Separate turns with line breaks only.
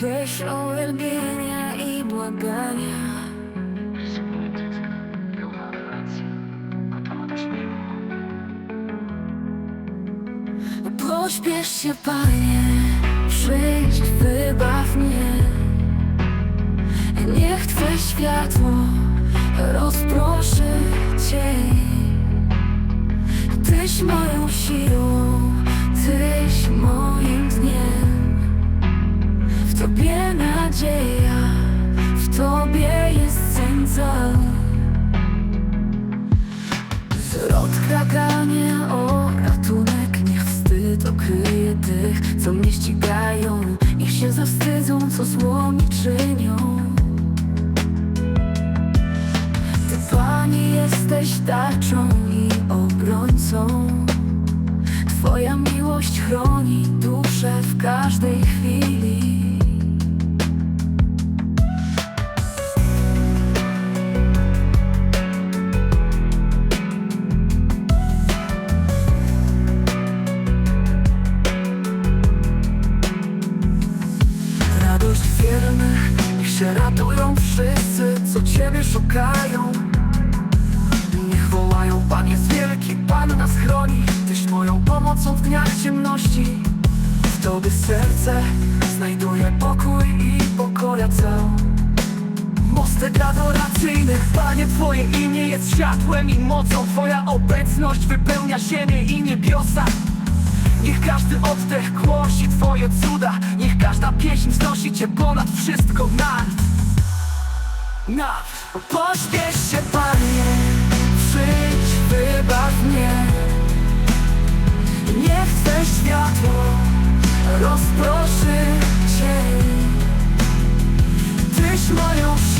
Pieśń uwielbienia i błagania. Pośpiesz się, Panie, przyjdź, wybaw mnie Niech Twe światło rozproszy cień Tyś moją siłą, Tyś moim nadzieja, w Tobie jest cel Zwrot kraganie o ratunek Niech wstyd okryje tych, co mnie ścigają. Niech się zawstydzą, co zło mi czynią. Ty, Panie, jesteś tarczą i obrońcą. Twoja miłość chroni duszę w każdej Wiernych, niech się radują wszyscy, co Ciebie szukają. Niech wołają, Pan jest wielki, Pan nas chroni. Tyś moją pomocą w dniach ciemności. W Tobie serce znajduje pokój i pokoja cał. Mostek adoracyjny, Panie Twoje imię jest światłem i mocą. Twoja obecność wypełnia ziemię i niebiosa. Niech każdy oddech głosi Twoje cuda Myśl wznosi cię ponad wszystko na Na Pośpiesz się Panie Przyjdź, wybaw mnie. Nie chcę światło Rozproszy cień Tyś moją wsi